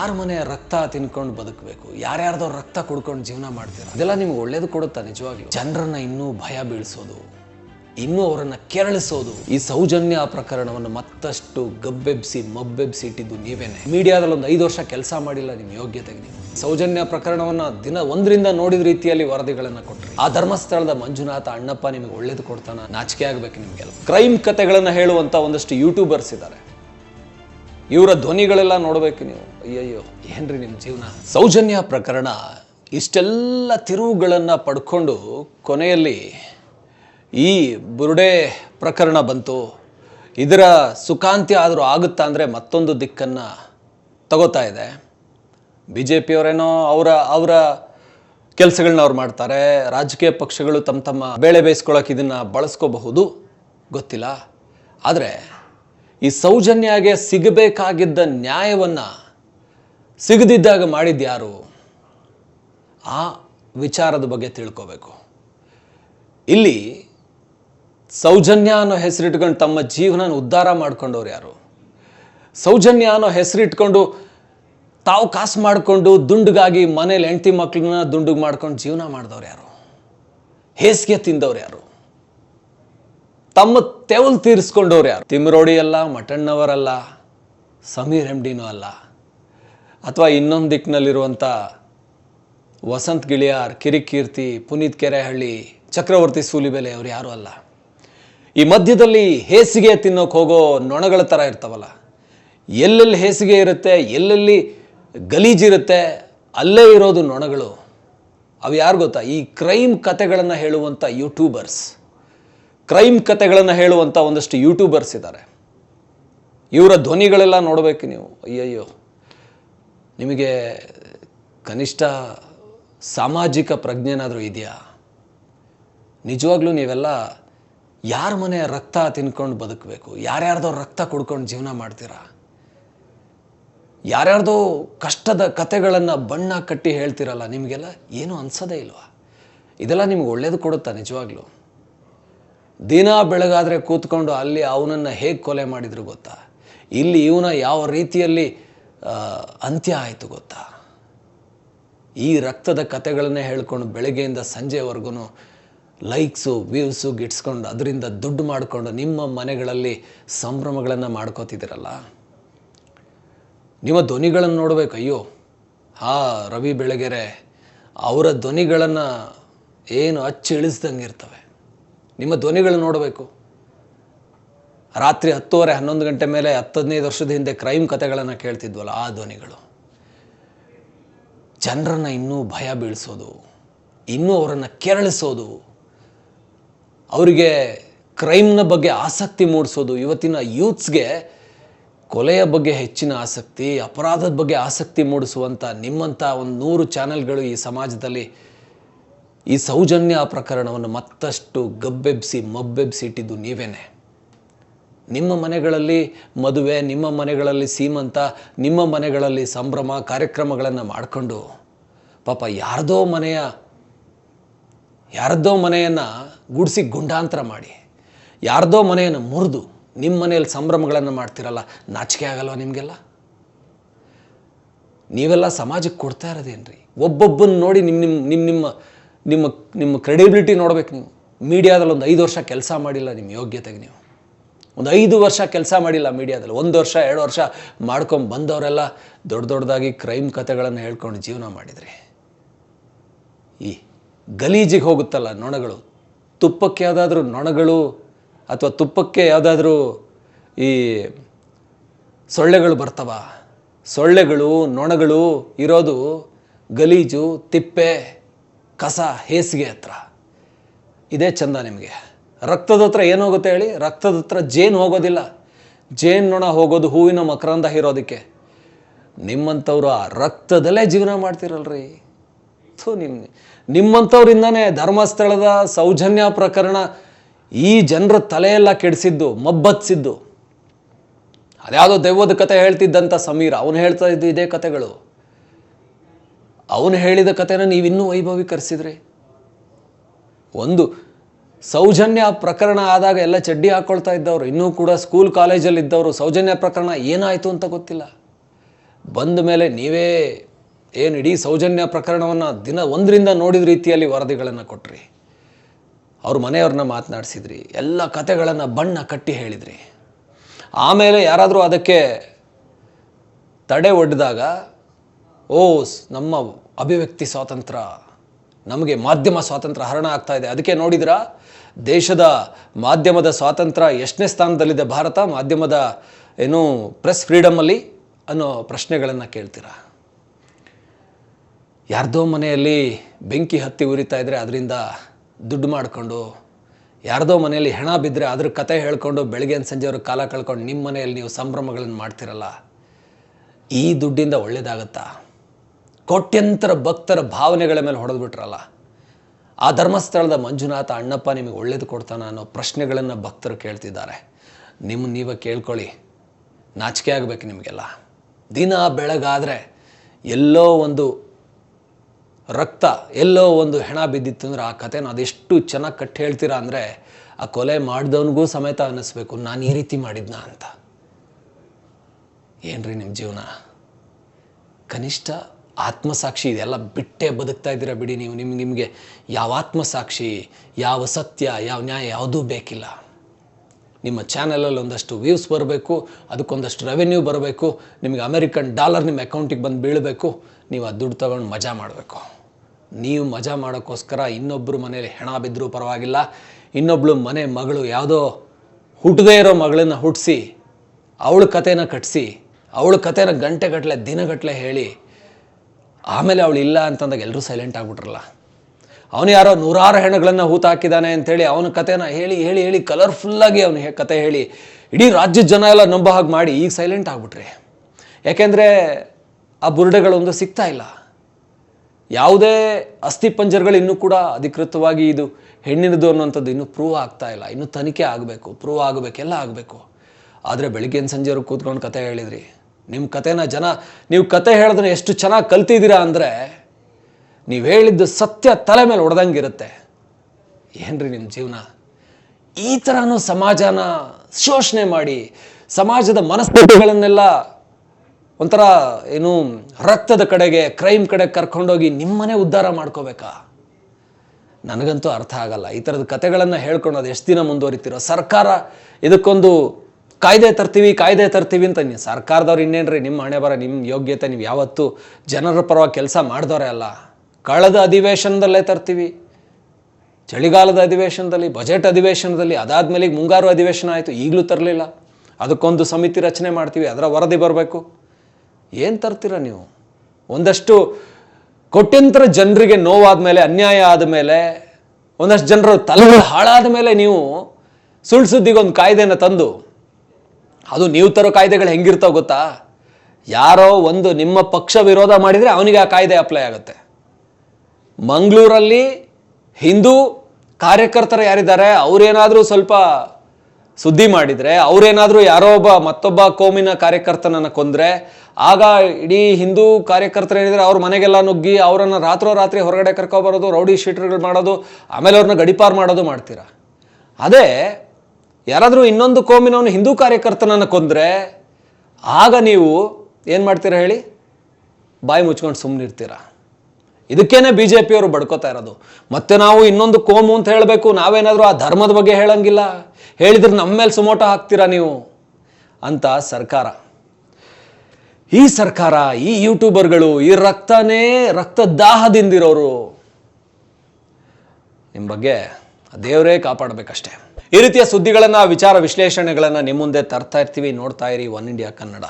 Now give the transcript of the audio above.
ಯಾರ ಮನೆಯ ರಕ್ತ ತಿನ್ಕೊಂಡು ಬದುಕಬೇಕು? ಯಾರ್ಯಾರ್ದೋ ರಕ್ತ ಕುಡ್ಕೊಂಡು ಜೀವನ ಮಾಡ್ತೀರ? ಅದೆಲ್ಲ ನಿಮ್ಗೆ ಒಳ್ಳೇದು ಕೊಡುತ್ತಾ ನಿಜವಾಗ್ಲೂ? ಜನರನ್ನ ಇನ್ನೂ ಭಯ ಬೀಳಿಸೋದು, ಇನ್ನೂ ಅವರನ್ನ ಕೆರಳಿಸೋದು, ಈ ಸೌಜನ್ಯ ಪ್ರಕರಣವನ್ನು ಮತ್ತಷ್ಟು ಗಬ್ಬೆಬ್ಸಿ, ಮಬ್ಬೆಬ್ಸಿ ಇಟ್ಟಿದ್ದು ನೀವೇನೆ. ಮೀಡಿಯಾದಲ್ಲಿ ಒಂದು ಐದು ವರ್ಷ ಕೆಲಸ ಮಾಡಿಲ್ಲ ನಿಮ್ಮ ಯೋಗ್ಯತೆಗೆ ನೀವು. ಸೌಜನ್ಯ ಪ್ರಕರಣವನ್ನು ದಿನ ಒಂದರಿಂದ ನೋಡಿದ ರೀತಿಯಲ್ಲಿ ವರದಿಗಳನ್ನು ಕೊಟ್ಟರು ಆ ಧರ್ಮಸ್ಥಳದ ಮಂಜುನಾಥ ಅಣ್ಣಪ್ಪ ನಿಮಗೆ ಒಳ್ಳೇದು ಕೊಡ್ತಾನ, ನಾಚಿಕೆ ಆಗ್ಬೇಕು ನಿಮ್ಗೆಲ್ಲ. ಕ್ರೈಮ್ ಕಥೆಗಳನ್ನು ಹೇಳುವಂತ ಒಂದಷ್ಟು ಯೂಟ್ಯೂಬರ್ಸ್ ಇದ್ದಾರೆ. ಇವರ ಧ್ವನಿಗಳೆಲ್ಲ ನೋಡಬೇಕು ನೀವು. ಅಯ್ಯಯ್ಯೋ, ಏನ್ರಿ ನಿಮ್ಮ ಜೀವನ? ಸೌಜನ್ಯ ಪ್ರಕರಣ. ಇಷ್ಟೆಲ್ಲ ತಿರುವುಗಳನ್ನು ಪಡ್ಕೊಂಡು ಕೊನೆಯಲ್ಲಿ ಈ ಬುರುಡೆ ಪ್ರಕರಣ ಬಂತು. ಇದರ ಸುಖಾಂತ್ಯ ಆದರೂ ಆಗುತ್ತಾ ಅಂದರೆ ಮತ್ತೊಂದು ದಿಕ್ಕನ್ನು ತಗೋತಾ ಇದೆ. ಬಿ ಜೆ ಪಿಯವರೇನೋ ಅವರ ಅವರ ಕೆಲಸಗಳನ್ನ ಅವ್ರು ಮಾಡ್ತಾರೆ. ರಾಜಕೀಯ ಪಕ್ಷಗಳು ತಮ್ಮ ತಮ್ಮ ಬೇಳೆ ಬೇಯಿಸ್ಕೊಳ್ಳೋಕೆ ಇದನ್ನು ಬಳಸ್ಕೋಬಹುದು. ಗೊತ್ತಿಲ್ಲ. ಆದರೆ ಈ ಸೌಜನ್ಯಾಗೆ ಸಿಗಬೇಕಾಗಿದ್ದ ನ್ಯಾಯವನ್ನು ಸಿಗದಿದ್ದಾಗ ಮಾಡಿದ್ಯಾರು ಆ ವಿಚಾರದ ಬಗ್ಗೆ ತಿಳ್ಕೋಬೇಕು. ಇಲ್ಲಿ ಸೌಜನ್ಯ ಅನ್ನೋ ಹೆಸರಿಟ್ಕೊಂಡು ತಮ್ಮ ಜೀವನ ಉದ್ಧಾರ ಮಾಡ್ಕೊಂಡವ್ರು ಯಾರು? ಸೌಜನ್ಯ ಅನ್ನೋ ಹೆಸರಿಟ್ಕೊಂಡು ತಾವು ಕಾಸು ಮಾಡಿಕೊಂಡು ದುಂಡುಗಾಗಿ ಮನೇಲಿ ಹೆಂಡತಿ ಮಕ್ಕಳನ್ನ ದುಂಡುಗೆ ಮಾಡ್ಕೊಂಡು ಜೀವನ ಮಾಡಿದವ್ರು ಯಾರು? ಹೇಸಿಗೆ ತಿಂದವ್ರು ಯಾರು? ತಮ್ಮ ತೆವಲ್ ತೀರಿಸ್ಕೊಂಡವ್ರು ಯಾರು? ತಿಮ್ರೋಡಿ ಅಲ್ಲ ಮಟಣ್ಣವರಲ್ಲ ಸಮೀರ್ ಹೆಮ್ಡಿನೂ ಅಲ್ಲ. ಅಥವಾ ಇನ್ನೊಂದು ದಿಕ್ಕಿನಲ್ಲಿರುವಂಥ ವಸಂತ್ ಗಿಳಿಯಾರ್, ಕಿರಿಕೀರ್ತಿ, ಪುನೀತ್ ಕೆರೆಹಳ್ಳಿ, ಚಕ್ರವರ್ತಿ ಸೂಲಿಬೆಲೆ ಅವ್ರು ಯಾರೂ ಅಲ್ಲ. ಈ ಮಧ್ಯದಲ್ಲಿ ಹೇಸಿಗೆ ತಿನ್ನೋಕೆ ಹೋಗೋ ನೊಣಗಳ ಥರ ಇರ್ತಾವಲ್ಲ. ಎಲ್ಲೆಲ್ಲಿ ಹೇಸಿಗೆ ಇರುತ್ತೆ, ಎಲ್ಲೆಲ್ಲಿ ಗಲೀಜಿರುತ್ತೆ ಅಲ್ಲೇ ಇರೋದು ನೊಣಗಳು. ಅವು ಯಾರು ಗೊತ್ತಾ? ಈ ಕ್ರೈಮ್ ಕತೆಗಳನ್ನು ಹೇಳುವಂಥ ಯೂಟ್ಯೂಬರ್ಸ್ ಕ್ರೈಮ್ ಕತೆಗಳನ್ನು ಹೇಳುವಂಥ ಒಂದಷ್ಟು ಯೂಟ್ಯೂಬರ್ಸ್ ಇದ್ದಾರೆ. ಇವರ ಧ್ವನಿಗಳೆಲ್ಲ ನೋಡಬೇಕು ನೀವು. ಅಯ್ಯಯ್ಯೋ. ನಿಮಗೆ ಕನಿಷ್ಠ ಸಾಮಾಜಿಕ ಪ್ರಜ್ಞೆನಾದರೂ ಇದೆಯಾ? ನಿಜವಾಗ್ಲೂ ನೀವೆಲ್ಲ ಯಾರ ಮನೆ ರಕ್ತ ತಿನ್ಕೊಂಡು ಬದುಕಬೇಕು? ಯಾರ್ಯಾರ್ದೋ ರಕ್ತ ಕುಡ್ಕೊಂಡು ಜೀವನ ಮಾಡ್ತೀರಾ? ಯಾರ್ಯಾರ್ದೋ ಕಷ್ಟದ ಕತೆಗಳನ್ನು ಬಣ್ಣ ಕಟ್ಟಿ ಹೇಳ್ತಿರಲ್ಲ, ನಿಮಗೆಲ್ಲ ಏನೂ ಅನ್ಸೋದೇ ಇಲ್ವಾ? ಇದೆಲ್ಲ ನಿಮ್ಗೆ ಒಳ್ಳೇದು ಕೊಡುತ್ತಾ ನಿಜವಾಗ್ಲೂ? ದಿನ ಬೆಳಗಾದರೆ ಕೂತ್ಕೊಂಡು ಅಲ್ಲಿ ಅವನನ್ನು ಹೇಗೆ ಕೊಲೆ ಮಾಡಿದ್ರು ಗೊತ್ತಾ? ಇಲ್ಲಿ ಇವನ ಯಾವ ರೀತಿಯಲ್ಲಿ ಅಂತ್ಯ ಆಯಿತು ಗೊತ್ತಾ? ಈ ರಕ್ತದ ಕತೆಗಳನ್ನೇ ಹೇಳ್ಕೊಂಡು ಬೆಳಗ್ಗೆಯಿಂದ ಸಂಜೆವರೆಗೂ ಲೈಕ್ಸು ವ್ಯೂವ್ಸು ಗಿಟ್ಸ್ಕೊಂಡು ಅದರಿಂದ ದುಡ್ಡು ಮಾಡಿಕೊಂಡು ನಿಮ್ಮ ಮನೆಗಳಲ್ಲಿ ಸಂಭ್ರಮಗಳನ್ನು ಮಾಡ್ಕೋತಿದ್ದೀರಲ್ಲ? ನಿಮ್ಮ ಧ್ವನಿಗಳನ್ನು ನೋಡಬೇಕು, ಅಯ್ಯೋ. ಹಾ, ರವಿ ಬೆಳಗೆರೆ, ಅವರ ಧ್ವನಿಗಳನ್ನು ಏನು ಅಚ್ಚಿ ಇಳಿಸ್ದಂಗೆ ಇರ್ತವೆ. ನಿಮ್ಮ ಧ್ವನಿಗಳು ನೋಡಬೇಕು. ರಾತ್ರಿ ಹತ್ತುವರೆ ಹನ್ನೊಂದು ಗಂಟೆ ಮೇಲೆ ಹತ್ತು ಹದಿನೈದು ವರ್ಷದ ಹಿಂದೆ ಕ್ರೈಮ್ ಕಥೆಗಳನ್ನು ಕೇಳ್ತಿದ್ವಲ್ಲ ಆ ಧ್ವನಿಗಳು. ಜನರನ್ನು ಇನ್ನೂ ಭಯ ಬೀಳಿಸೋದು, ಇನ್ನೂ ಅವರನ್ನು ಕೆರಳಿಸೋದು, ಅವರಿಗೆ ಕ್ರೈಮ್ನ ಬಗ್ಗೆ ಆಸಕ್ತಿ ಮೂಡಿಸೋದು, ಇವತ್ತಿನ ಯೂತ್ಸ್ಗೆ ಕೊಲೆಯ ಬಗ್ಗೆ ಹೆಚ್ಚಿನ ಆಸಕ್ತಿ, ಅಪರಾಧದ ಬಗ್ಗೆ ಆಸಕ್ತಿ ಮೂಡಿಸುವಂಥ ನಿಮ್ಮಂಥ ಒಂದು ನೂರು ಚಾನೆಲ್ಗಳು ಈ ಸಮಾಜದಲ್ಲಿ ಈ ಸೌಜನ್ಯ ಪ್ರಕರಣವನ್ನು ಮತ್ತಷ್ಟು ಗಬ್ಬೆಬ್ಸಿ, ಮಬ್ಬೆಬ್ಸಿ ಇಟ್ಟಿದ್ದು ನೀವೇನೆ. ನಿಮ್ಮ ಮನೆಗಳಲ್ಲಿ ಮದುವೆ, ನಿಮ್ಮ ಮನೆಗಳಲ್ಲಿ ಸೀಮಂತ, ನಿಮ್ಮ ಮನೆಗಳಲ್ಲಿ ಸಂಭ್ರಮ ಕಾರ್ಯಕ್ರಮಗಳನ್ನು ಮಾಡಿಕೊಂಡು ಪಾಪ ಯಾರದೋ ಮನೆಯ ಯಾರದ್ದೋ ಮನೆಯನ್ನು ಗುಡಿಸಿ ಗುಂಡಾಂತರ ಮಾಡಿ, ಯಾರದೋ ಮನೆಯನ್ನು ಮುರಿದು ನಿಮ್ಮ ಮನೆಯಲ್ಲಿ ಸಂಭ್ರಮಗಳನ್ನು ಮಾಡ್ತಿರಲ್ಲ, ನಾಚಿಕೆ ಆಗಲ್ವಾ ನಿಮಗೆಲ್ಲ? ನೀವೆಲ್ಲ ಸಮಾಜಕ್ಕೆ ಕೊಡ್ತಾ ಇರೋದೇನ್ರಿ? ಒಬ್ಬೊಬ್ಬನ ನೋಡಿ ನಿಮ್ಮ ನಿಮ್ಮ ನಿಮ್ಮ ನಿಮ್ಮ ನಿಮ್ಮ ನಿಮ್ಮ ಕ್ರೆಡಿಬಿಲಿಟಿ ನೋಡ್ಬೇಕು ನೀವು. ಮೀಡಿಯಾದಲ್ಲಿ ಒಂದು ಐದು ವರ್ಷ ಕೆಲಸ ಮಾಡಿಲ್ಲ ನಿಮ್ಮ ಯೋಗ್ಯತೆಗೆ ನೀವು. ಒಂದು ಐದು ವರ್ಷ ಕೆಲಸ ಮಾಡಿಲ್ಲ ಮೀಡಿಯಾದಲ್ಲಿ ಒಂದು ವರ್ಷ, ಎರಡು ವರ್ಷ ಮಾಡ್ಕೊಂಡು ಬಂದವರೆಲ್ಲ ದೊಡ್ಡ ದೊಡ್ಡದಾಗಿ ಕ್ರೈಮ್ ಕಥೆಗಳನ್ನು ಹೇಳ್ಕೊಂಡು ಜೀವನ ಮಾಡಿದ್ರಿ. ಈ ಗಲೀಜಿಗೆ ಹೋಗುತ್ತಲ್ಲ ನೊಣಗಳು. ತುಪ್ಪಕ್ಕೆ ಯಾವುದಾದ್ರೂ ನೊಣಗಳು ಅಥವಾ ತುಪ್ಪಕ್ಕೆ ಯಾವುದಾದ್ರೂ ಈ ಸೊಳ್ಳೆಗಳು ಬರ್ತವಾ? ಸೊಳ್ಳೆಗಳು, ನೊಣಗಳು ಇರೋದು ಗಲೀಜು, ತಿಪ್ಪೆ ಕಸ ಹೇಸಿಗೆ ಹತ್ರ ಇದೇ ಚಂದ ನಿಮಗೆ. ರಕ್ತದ ಹತ್ರ ಹೋಗುತ್ತೆ ಹೇಳಿ? ರಕ್ತದ ಹತ್ರ ಜೇನು ಹೋಗೋದಿಲ್ಲ. ಜೇನು ನೊಣ ಹೋಗೋದು ಹೂವಿನ ಮಕರಂದ ಇರೋದಕ್ಕೆ ನಿಮ್ಮಂಥವ್ರು ಆ ರಕ್ತದಲ್ಲೇ ಜೀವನ ಮಾಡ್ತಿರಲ್ರಿ. ಥೂ ನಿಮ್ಮ ನಿಮ್ಮಂಥವ್ರಿಂದನೇ ಧರ್ಮಸ್ಥಳದ ಸೌಜನ್ಯ ಪ್ರಕರಣ ಈ ಜನರ ತಲೆಯೆಲ್ಲ ಕೆಡಿಸಿದ್ದು, ಮಬ್ಬತ್ಸಿದ್ದು. ಅದ್ಯಾವುದೋ ದೆವ್ವದ ಕತೆ ಹೇಳ್ತಿದ್ದಂಥ ಸಮೀರ್, ಅವನು ಹೇಳ್ತಾ ಇದ್ದು ಇದೇ ಕತೆಗಳು. ಅವನು ಹೇಳಿದ ಕಥೆನ ನೀವಿನ್ನೂ ವೈಭವೀಕರಿಸಿದ್ರಿ? ಒಂದು, ಸೌಜನ್ಯ ಪ್ರಕರಣ ಆದಾಗ ಎಲ್ಲ ಚಡ್ಡಿ ಹಾಕ್ಕೊಳ್ತಾ ಇದ್ದವರು, ಇನ್ನೂ ಕೂಡ ಸ್ಕೂಲ್ ಕಾಲೇಜಲ್ಲಿ ಇದ್ದವರು ಸೌಜನ್ಯ ಪ್ರಕರಣ ಏನಾಯಿತು ಅಂತ ಗೊತ್ತಿಲ್ಲ. ಬಂದ ಮೇಲೆ ನೀವೇ ಏನು ಇಡೀ ಸೌಜನ್ಯ ಪ್ರಕರಣವನ್ನು ದಿನ ಒಂದರಿಂದ ನೋಡಿದ ರೀತಿಯಲ್ಲಿ ವರದಿಗಳನ್ನು ಕೊಟ್ರಿ. ಅವ್ರ ಮನೆಯವ್ರನ್ನ ಮಾತನಾಡಿಸಿದ್ರಿ, ಎಲ್ಲ ಕತೆಗಳನ್ನು ಬಣ್ಣ ಕಟ್ಟಿ ಹೇಳಿದ್ರಿ. ಆಮೇಲೆ ಯಾರಾದರೂ ಅದಕ್ಕೆ ತಡೆ ಒಡ್ಡಿದಾಗ ಓ ನಮ್ಮ ಅಭಿವ್ಯಕ್ತಿ ಸ್ವಾತಂತ್ರ್ಯ ನಮಗೆ ಮಾಧ್ಯಮ ಸ್ವಾತಂತ್ರ್ಯ ಹರಣ ಆಗ್ತಾ ಇದೆ. ಅದಕ್ಕೆ ನೋಡಿದ್ರ? ದೇಶದ ಮಾಧ್ಯಮದ ಸ್ವಾತಂತ್ರ್ಯ ಎಷ್ಟನೇ ಸ್ಥಾನದಲ್ಲಿದೆ ಭಾರತ? ಮಾಧ್ಯಮದ ಏನು ಪ್ರೆಸ್ ಫ್ರೀಡಮಲ್ಲಿ ಅನ್ನೋ ಪ್ರಶ್ನೆಗಳನ್ನು ಕೇಳ್ತೀರಾ? ಯಾರ್ದೋ ಮನೆಯಲ್ಲಿ ಬೆಂಕಿ ಹತ್ತಿ ಉರಿತಾ ಇದ್ರೆ ಅದರಿಂದ ದುಡ್ಡು ಮಾಡಿಕೊಂಡು, ಯಾರ್ದೋ ಮನೆಯಲ್ಲಿ ಹೆಣ ಬಿದ್ದರೆ ಅದ್ರ ಕತೆ ಹೇಳ್ಕೊಂಡು ಬೆಳಗ್ಗೆ ಸಂಜೆವರೆಗೆ ಕಾಲ ಕಳ್ಕೊಂಡು ನಿಮ್ಮ ಮನೆಯಲ್ಲಿ ನೀವು ಸಂಭ್ರಮಗಳನ್ನು ಮಾಡ್ತಿರಲ್ಲ, ಈ ದುಡ್ಡಿಂದ ಒಳ್ಳೇದಾಗತ್ತಾ? ಕೋಟ್ಯಂತರ ಭಕ್ತರ ಭಾವನೆಗಳ ಮೇಲೆ ಹೊಡೆದ್ಬಿಟ್ರಲ್ಲ ಆ ಧರ್ಮಸ್ಥಳದ ಮಂಜುನಾಥ ಅಣ್ಣಪ್ಪ ನಿಮಗೆ ಒಳ್ಳೇದು ಕೊಡ್ತಾನ ಅನ್ನೋ ಪ್ರಶ್ನೆಗಳನ್ನು ಭಕ್ತರು ಕೇಳ್ತಿದ್ದಾರೆ. ನಿಮ್ಮ ನೀವೇ ಕೇಳ್ಕೊಳ್ಳಿ. ನಾಚಿಕೆ ಆಗಬೇಕು ನಿಮಗೆಲ್ಲ. ದಿನ ಬೆಳಗಾದರೆ ಎಲ್ಲೋ ಒಂದು ರಕ್ತ, ಎಲ್ಲೋ ಒಂದು ಹೆಣ ಬಿದ್ದಿತ್ತು ಅಂದ್ರೆ ಆ ಕಥೆನ ಅದೆಷ್ಟು ಚೆನ್ನಾಗಿ ಕಟ್ಟಿ ಹೇಳ್ತೀರಾ ಅಂದರೆ, ಆ ಕೊಲೆ ಮಾಡಿದವನಿಗೂ ಸಮೇತ ಅನ್ನಿಸ್ಬೇಕು, ನಾನು ಈ ರೀತಿ ಮಾಡಿದ್ನ ಅಂತ. ಏನ್ರಿ ನಿಮ್ಮ ಜೀವನ? ಕನಿಷ್ಠ ಆತ್ಮಸಾಕ್ಷಿ ಇದೆಲ್ಲ ಬಿಟ್ಟೇ ಬದುಕ್ತಾ ಇದ್ದೀರಾ ಬಿಡಿ ನೀವು. ನಿಮ್ಗೆ ನಿಮಗೆ ಯಾವ ಆತ್ಮಸಾಕ್ಷಿ, ಯಾವ ಸತ್ಯ, ಯಾವ ನ್ಯಾಯ ಯಾವುದೂ ಬೇಕಿಲ್ಲ. ನಿಮ್ಮ ಚಾನಲಲ್ಲಿ ಒಂದಷ್ಟು ವ್ಯೂಸ್ ಬರಬೇಕು, ಅದಕ್ಕೊಂದಷ್ಟು ರೆವೆನ್ಯೂ ಬರಬೇಕು, ನಿಮಗೆ ಅಮೆರಿಕನ್ ಡಾಲರ್ ನಿಮ್ಮ ಅಕೌಂಟಿಗೆ ಬಂದು ಬೀಳಬೇಕು, ನೀವು ಆ ದುಡ್ಡು ತಗೊಂಡು ಮಜಾ ಮಾಡಬೇಕು. ನೀವು ಮಜಾ ಮಾಡೋಕ್ಕೋಸ್ಕರ ಇನ್ನೊಬ್ಬರು ಮನೇಲಿ ಹೆಣ ಬಿದ್ದರೂ ಪರವಾಗಿಲ್ಲ. ಇನ್ನೊಬ್ಳು ಮನೆ ಮಗಳು ಯಾವುದೋ ಹುಟ್ಟದೇ ಇರೋ ಮಗಳನ್ನ ಹುಟ್ಟಿಸಿ ಅವಳ ಕಥೆನ ಕಟ್ಟಿಸಿ ಅವಳ ಕಥೆನ ಗಂಟೆಗಟ್ಟಲೆ ದಿನಗಟ್ಟಲೆ ಹೇಳಿ ಆಮೇಲೆ ಅವಳು ಇಲ್ಲ ಅಂತಂದಾಗ ಎಲ್ಲರೂ ಸೈಲೆಂಟ್ ಆಗ್ಬಿಟ್ರಲ್ಲ. ಅವನು ಯಾರೋ ನೂರಾರು ಹೆಣಗಳನ್ನು ಹೂತು ಹಾಕಿದ್ದಾನೆ ಅಂತೇಳಿ ಅವನ ಕಥೆನ ಹೇಳಿ ಹೇಳಿ ಹೇಳಿ ಕಲರ್ಫುಲ್ಲಾಗಿ ಅವನು ಕತೆ ಹೇಳಿ ಇಡೀ ರಾಜ್ಯದ ಜನ ಎಲ್ಲ ನಂಬೋ ಹಾಗೆ ಮಾಡಿ ಈಗ ಸೈಲೆಂಟ್ ಆಗಿಬಿಟ್ರಿ. ಯಾಕೆಂದರೆ ಆ ಬುರುಡೆಗಳೊಂದು ಸಿಗ್ತಾ ಇಲ್ಲ. ಯಾವುದೇ ಅಸ್ಥಿಪಂಜರಗಳು ಇನ್ನೂ ಕೂಡ ಅಧಿಕೃತವಾಗಿ ಇದು ಹೆಣ್ಣಿನದು ಅನ್ನುವಂಥದ್ದು ಇನ್ನೂ ಪ್ರೂವ್ ಆಗ್ತಾ ಇಲ್ಲ. ಇನ್ನೂ ತನಿಖೆ ಆಗಬೇಕು ಪ್ರೂವ್ ಆಗಬೇಕೆಲ್ಲ ಆಗಬೇಕು. ಆದರೆ ಬೆಳಿಗ್ಗೆನ ಸಂಜೆವರೆಗೆ ಕೂತ್ಕೊಂಡು ಕತೆ ಹೇಳಿದ್ರಿ. ನಿಮ್ಮ ಕತೆನ ಜನ, ನೀವು ಕತೆ ಹೇಳಿದ್ರೆ ಎಷ್ಟು ಚೆನ್ನಾಗಿ ಕಲ್ತಿದ್ದೀರಾ ಅಂದರೆ, ನೀವು ಹೇಳಿದ್ದು ಸತ್ಯ ತಲೆ ಮೇಲೆ ಹೊಡೆದಂಗಿರುತ್ತೆ ಏನ್ರಿ ನಿಮ್ಮ ಜೀವನ? ಈ ಥರನೂ ಸಮಾಜನ ಶೋಷಣೆ ಮಾಡಿ, ಸಮಾಜದ ಮನಸ್ಥಿತಿಗಳನ್ನೆಲ್ಲ ಒಂಥರ ಏನು ರಕ್ತದ ಕಡೆಗೆ, ಕ್ರೈಮ್ ಕಡೆ ಕರ್ಕೊಂಡೋಗಿ ನಿಮ್ಮನೆ ಉದ್ಧಾರ ಮಾಡ್ಕೋಬೇಕಾ? ನನಗಂತೂ ಅರ್ಥ ಆಗಲ್ಲ. ಈ ಥರದ ಕತೆಗಳನ್ನು ಹೇಳ್ಕೊಂಡು ಅದು ಎಷ್ಟು ದಿನ ಮುಂದುವರಿತಿರೋ. ಸರ್ಕಾರ ಇದಕ್ಕೊಂದು ಕಾಯ್ದೆ ತರ್ತೀವಿ ಕಾಯ್ದೆ ತರ್ತೀವಿ ಅಂತ ನೀವು ಸರ್ಕಾರದವ್ರು ಇನ್ನೇನು ರೀ ನಿಮ್ಮ ಹಣೆ ಬರ ನಿಮ್ಮ ಯೋಗ್ಯತೆ, ನೀವು ಯಾವತ್ತೂ ಜನರ ಪರವಾಗಿ ಕೆಲಸ ಮಾಡಿದವರೇ ಅಲ್ಲ. ಕಳೆದ ಅಧಿವೇಶನದಲ್ಲೇ ತರ್ತೀವಿ. ಚಳಿಗಾಲದ ಅಧಿವೇಶನದಲ್ಲಿ, ಬಜೆಟ್ ಅಧಿವೇಶನದಲ್ಲಿ ಅದಾದ್ಮೇಲೆ ಮುಂಗಾರು ಅಧಿವೇಶನ ಆಯಿತು, ಈಗಲೂ ತರಲಿಲ್ಲ. ಅದಕ್ಕೊಂದು ಸಮಿತಿ ರಚನೆ ಮಾಡ್ತೀವಿ, ಅದರ ವರದಿ ಬರಬೇಕು. ಏನು ತರ್ತೀರ ನೀವು? ಒಂದಷ್ಟು ಕೋಟ್ಯಂತರ ಜನರಿಗೆ ನೋವಾದ ಮೇಲೆ ಅನ್ಯಾಯ ಆದ ಮೇಲೆ ಒಂದಷ್ಟು ಜನರು ತಲೆಗಳು ಹಾಳಾದ ಮೇಲೆ ನೀವು ಸುಳ್ಳು ಸುದ್ದಿಗೊಂದು ಕಾಯ್ದೆನ ತಂದು ಅದು ನೀವು ತರೋ ಕಾಯ್ದೆಗಳು ಹೆಂಗಿರ್ತಾವ ಗೊತ್ತಾ? ಯಾರೋ ಒಂದು ನಿಮ್ಮ ಪಕ್ಷ ವಿರೋಧ ಮಾಡಿದರೆ ಅವನಿಗೆ ಆ ಕಾಯ್ದೆ ಅಪ್ಲೈ ಆಗುತ್ತೆ. ಮಂಗಳೂರಲ್ಲಿ ಹಿಂದೂ ಕಾರ್ಯಕರ್ತರು ಯಾರಿದ್ದಾರೆ, ಅವರೇನಾದರೂ ಸ್ವಲ್ಪ ಸುದ್ದಿ ಮಾಡಿದರೆ, ಅವರೇನಾದರೂ ಯಾರೋ ಒಬ್ಬ ಮತ್ತೊಬ್ಬ ಕೋಮಿನ ಕಾರ್ಯಕರ್ತನನ್ನು ಕೊಂದರೆ, ಆಗ ಇಡೀ ಹಿಂದೂ ಕಾರ್ಯಕರ್ತರು ಏನಿದ್ರೆ ಅವ್ರ ಮನೆಗೆಲ್ಲ ನುಗ್ಗಿ ಅವರನ್ನು ರಾತ್ರೋರಾತ್ರಿ ಹೊರಗಡೆ ಕರ್ಕೊಬರೋದು ರೌಡಿ ಶೀಟರ್ಗಳು ಮಾಡೋದು, ಆಮೇಲೆ ಅವ್ರನ್ನ ಗಡಿಪಾರು ಮಾಡೋದು ಮಾಡ್ತೀರಾ? ಅದೇ ಯಾರಾದರೂ ಇನ್ನೊಂದು ಕೋಮಿನವನು ಹಿಂದೂ ಕಾರ್ಯಕರ್ತನನ್ನು ಕೊಂದರೆ ಆಗ ನೀವು ಏನು ಮಾಡ್ತೀರಾ ಹೇಳಿ? ಬಾಯಿ ಮುಚ್ಕೊಂಡು ಸುಮ್ಮನಿರ್ತೀರಾ ಇದಕ್ಕೇನೆ ಬಿ ಜೆ ಪಿಯವರು ಬಡ್ಕೋತಾ ಇರೋದು. ಮತ್ತೆ ನಾವು ಇನ್ನೊಂದು ಕೋಮು ಅಂತ ಹೇಳಬೇಕು, ನಾವೇನಾದರೂ ಆ ಧರ್ಮದ ಬಗ್ಗೆ ಹೇಳಂಗಿಲ್ಲ. ಹೇಳಿದ್ರೆ ನಮ್ಮ ಮೇಲೆ ಸುಮೋಟ ಹಾಕ್ತೀರಾ ನೀವು? ಅಂತ ಸರ್ಕಾರ. ಈ ಸರ್ಕಾರ, ಈ ಯೂಟ್ಯೂಬರ್ಗಳು, ಈ ರಕ್ತನೇ ರಕ್ತದಾಹದಿಂದಿರೋರು ನಿಮ್ಮ ಬಗ್ಗೆ ದೇವರೇ ಕಾಪಾಡಬೇಕಷ್ಟೇ. ಈ ರೀತಿಯ ಸುದ್ದಿಗಳನ್ನು ವಿಚಾರ ವಿಶ್ಲೇಷಣೆಗಳನ್ನು ನಿಮ್ಮ ಮುಂದೆ ತರ್ತಾ ಇರ್ತೀವಿ. ನೋಡ್ತಾ ಇರಿ ಒನ್ ಇಂಡಿಯಾ ಕನ್ನಡ.